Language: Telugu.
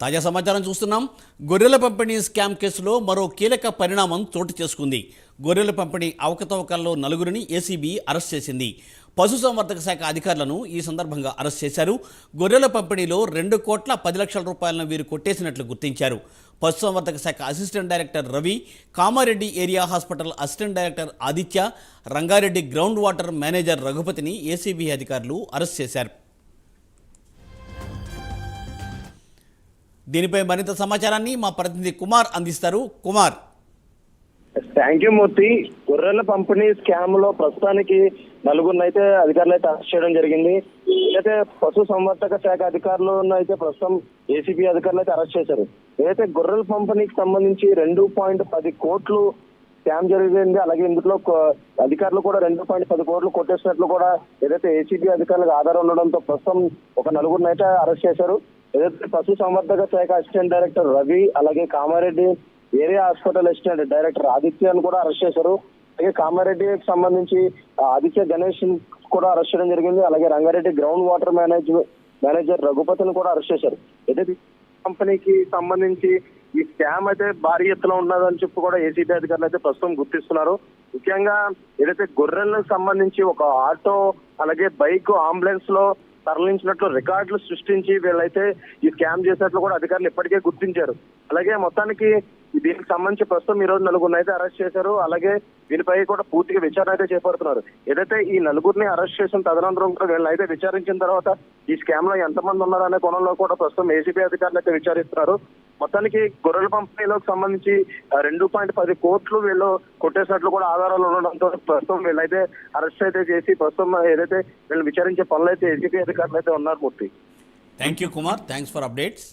తాజా సమాచారం చూస్తున్నాం. గొర్రెల పంపిణీ స్కామ్ కేసులో మరో కీలక పరిణామం చోటు చేసుకుంది. గొర్రెల పంపిణీ అవకతవకల్లో నలుగురిని ఏసీబీ అరెస్ట్ చేసింది. పశుసంవర్ధక శాఖ అధికారులను ఈ సందర్భంగా అరెస్ట్ చేశారు. గొర్రెల పంపిణీలో రెండు కోట్ల పది లక్షల రూపాయలను వీరు కొట్టేసినట్లు గుర్తించారు. పశుసంవర్ధక శాఖ assistant director Ravi Kamareddy area hospital assistant director Aditya Rangareddy ground water manager రఘుపతిని ACB అధికారులు అరెస్ట్ చేశారు. దీనిపై మరింత సమాచారాన్ని మా ప్రతినిధి కుమార్ అందిస్తారు. కుమార్. Thank you Murthy. గొర్రెల పంపిణీ స్కామ్లో ప్రస్తుతానికి నలుగురిని అయితే అధికారులు అయితే అరెస్ట్ చేయడం జరిగింది. అయితే పశు సంవర్ధక శాఖ అధికారులు అయితే ప్రస్తుతం ఏసీబీ అధికారులు అయితే అరెస్ట్ చేశారు. ఏదైతే గొర్రెల పంపిణీకి సంబంధించి రెండు పాయింట్ పది కోట్లు స్కామ్ జరిగింది అలాగే ఇందులో అధికారులు కూడా రెండు పాయింట్ పది కోట్లు కొట్టేసినట్లు కూడా ఏదైతే ఏసీబీ అధికారులకు ఆధారం ఉండడంతో ప్రస్తుతం ఒక నలుగురిని అయితే అరెస్ట్ చేశారు. ఏదైతే పశు సంవర్ధక శాఖ అసిస్టెంట్ డైరెక్టర్ రవి అలాగే Kamareddy area hospital assistant director ఆదిత్యను కూడా అరెస్ట్ చేశారు. అలాగే కామారెడ్డికి సంబంధించి ఆదిత్య గణేష్ కూడా అరెస్ట్ చేయడం జరిగింది. అలాగే Rangareddy ground water manage manager రఘుపతిని కూడా అరెస్ట్ చేశారు. ఏదైతే కంపెనీకి సంబంధించి ఈ స్కామ్ అయితే భారీ ఎత్తున ఉన్నదని చెప్పి కూడా ఏసీబీ అధికారులు అయితే ప్రస్తుతం గుర్తిస్తున్నారు. ముఖ్యంగా ఏదైతే గొర్రెలకు సంబంధించి ఒక ఆటో అలాగే బైక్ అంబులెన్స్లో తరలించినట్లు రికార్డులు సృష్టించి వీళ్ళైతే ఈ స్కామ్ చేసినట్లు కూడా అధికారులు ఇప్పటికే గుర్తించారు. అలాగే మొత్తానికి దీనికి సంబంధించి ప్రస్తుతం ఈ రోజు నలుగురిని అయితే అరెస్ట్ చేశారు. అలాగే వీళ్ళపై కూడా పూర్తిగా విచారణ అయితే చేపడుతున్నారు. ఏదైతే ఈ నలుగురిని అరెస్ట్ చేసిన తదనంతరం కూడా వీళ్ళని అయితే విచారించిన తర్వాత ఈ స్కామ్లో ఎంతమంది ఉన్నారనే కోణంలో కూడా ప్రస్తుతం ఏసీబీ అధికారులు అయితే విచారిస్తున్నారు. మొత్తానికి గొర్రెల పంపిణీలకు సంబంధించి రెండు పాయింట్ పది కోట్లు వీళ్ళు కొట్టేసినట్లు కూడా ఆధారాలు ఉండడంతో ప్రస్తుతం వీళ్ళైతే అరెస్ట్ అయితే చేసి ప్రస్తుతం ఏదైతే వీళ్ళు విచారించే పనులు అయితే ఎస్పీ అధికారులు అయితే ఉన్నారు Murthy. Thank you Kumar thanks for updates